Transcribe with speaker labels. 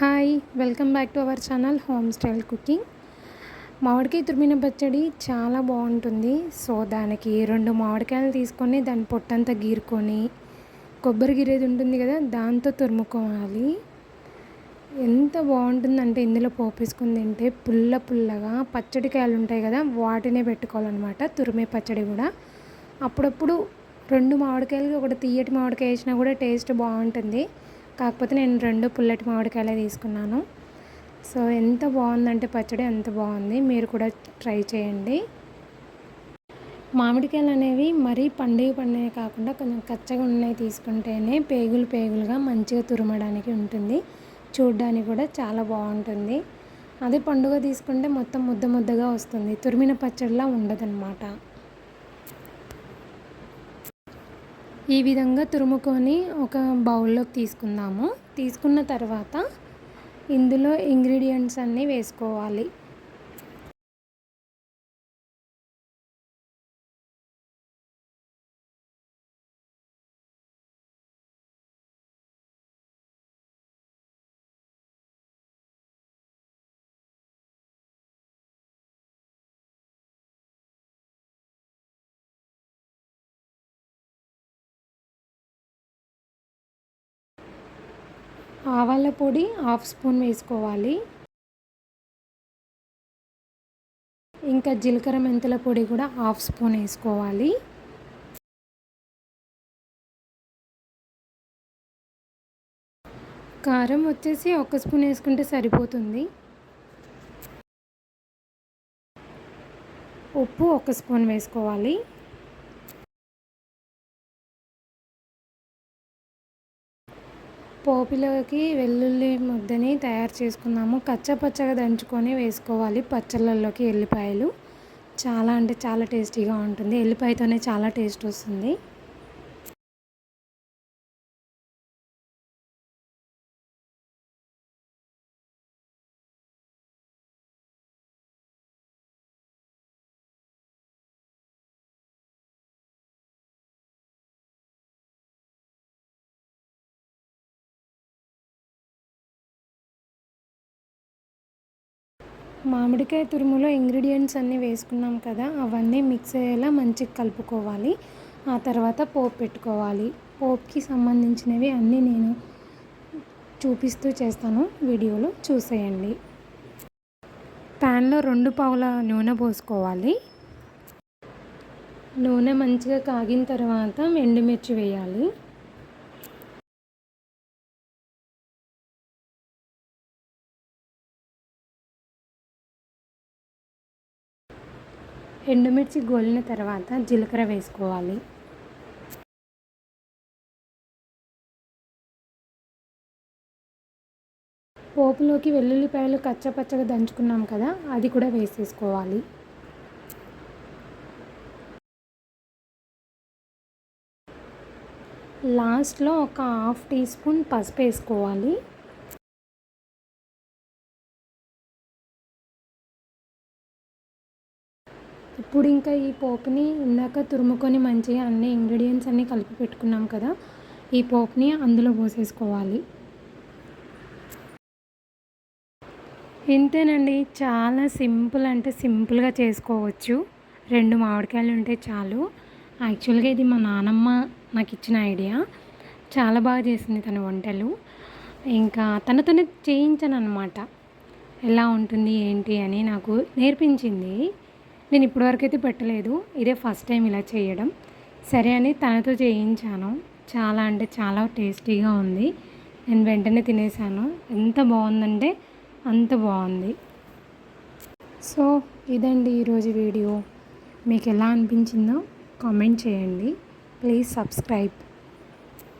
Speaker 1: Hi welcome back to our channel home style cooking. మామిడికాయ తురిమిన పచ్చడి చాలా బాగుంటుంది. సో దానికి రెండు మామిడికాయలు తీసుకొని దాని పొట్టంతా గీరుకొని కొబ్బరి గిరేది ఉంటుంది కదా దాంతో తురుముకోవాలి. ఎంత బాగుంటుందంటే ఇందులో పోపేసుకుని తింటే పుల్ల పుల్లగా పచ్చడికాయలు ఉంటాయి కదా వాటినే పెట్టుకోవాలన్నమాట తురిమే పచ్చడి కూడా. అప్పుడప్పుడు రెండు మామిడికాయలకి ఒకటి తీయటి మామిడికాయ వేసినా కూడా టేస్ట్ బాగుంటుంది. కాకపోతే నేను రెండు పుల్లటి మామిడికాయలే తీసుకున్నాను. సో ఎంత బాగుందంటే పచ్చడి ఎంత బాగుంది. మీరు కూడా ట్రై చేయండి. మామిడికాయలు అనేవి మరీ పండుగ పండుగ కాకుండా కొంచెం కచ్చగా ఉన్నాయి తీసుకుంటేనే పేగులు పేగులుగా మంచిగా తురమడానికి ఉంటుంది. చూడడానికి కూడా చాలా బాగుంటుంది. అదే పండుగ తీసుకుంటే మొత్తం ముద్ద ముద్దగా వస్తుంది. తురిమిన పచ్చడిలా ఉండదన్నమాట. ఈ విధంగా తురుముకొని ఒక బౌల్లోకి తీసుకుందాము. తీసుకున్న తర్వాత ఇందులో ఇంగ్రీడియంట్స్ అన్నీ వేసుకోవాలి. ఆవాల పొడి హాఫ్ స్పూన్ వేసుకోవాలి. ఇంకా జీలకర్ర మెంతుల పొడి కూడా హాఫ్ స్పూన్ వేసుకోవాలి. కారం వచ్చేసి ఒక స్పూన్ వేసుకుంటే సరిపోతుంది. ఉప్పు ఒక స్పూన్ వేసుకోవాలి. పోపులోకి వెల్లుల్లి ముద్దని తయారు చేసుకున్నాము. కచ్చపచ్చగా దంచుకొని వేసుకోవాలి పచ్చళ్ళల్లోకి ఎల్లిపాయలు. చాలా అంటే చాలా టేస్టీగా ఉంటుంది. ఎల్లిపాయతోనే చాలా టేస్ట్ వస్తుంది. మామిడికాయ తురుములో ఇంగ్రీడియంట్స్ అన్నీ వేసుకున్నాం కదా అవన్నీ మిక్స్ అయ్యేలా మంచిగా కలుపుకోవాలి. ఆ తర్వాత పోపు పెట్టుకోవాలి. పోపుకి సంబంధించినవి అన్నీ నేను చూపిస్తూ చేస్తాను. వీడియోలో చూసేయండి. ప్యాన్లో రెండు పావుల నూనె పోసుకోవాలి. నూనె మంచిగా కాగిన తర్వాత ఎండుమిర్చి వేయాలి. ఎండుమిర్చి గోలిన తర్వాత జీలకర్ర వేసుకోవాలి. పోపులోకి వెల్లుల్లిపాయలు కచ్చపచ్చగా దంచుకున్నాం కదా అది కూడా వేసేసుకోవాలి. లాస్ట్లో ఒక హాఫ్ టీ స్పూన్ పసుపు వేసుకోవాలి. ఇప్పుడు ఇంకా ఈ పోపుని ఇందాక తురుముకొని మంచిగా అన్ని ఇంగ్రీడియంట్స్ అన్నీ కలిపి పెట్టుకున్నాం కదా ఈ పోపుని అందులో పోసేసుకోవాలి. ఇంతేనండి చాలా సింపుల్ అంటే సింపుల్గా చేసుకోవచ్చు. రెండు మామిడికాయలు ఉంటే చాలు. యాక్చువల్గా ఇది మా నానమ్మ నాకు ఇచ్చిన ఐడియా. చాలా బాగా చేసింది తన వంటలు. ఇంకా తనతోనే చేయించాను అనమాట ఎలా ఉంటుంది ఏంటి అని నాకు నేర్పించింది. నేను ఇప్పటివరకు అయితే పెట్టలేదు. ఇదే ఫస్ట్ టైం ఇలా చేయడం. సరే అని తనతో చేయించాను. చాలా అంటే చాలా టేస్టీగా ఉంది. నేను వెంటనే తినేసాను ఎంత బాగుందంటే అంత బాగుంది. సో ఇదండి ఈరోజు వీడియో. మీకు ఎలా అనిపించిందో కామెంట్ చేయండి. Please subscribe.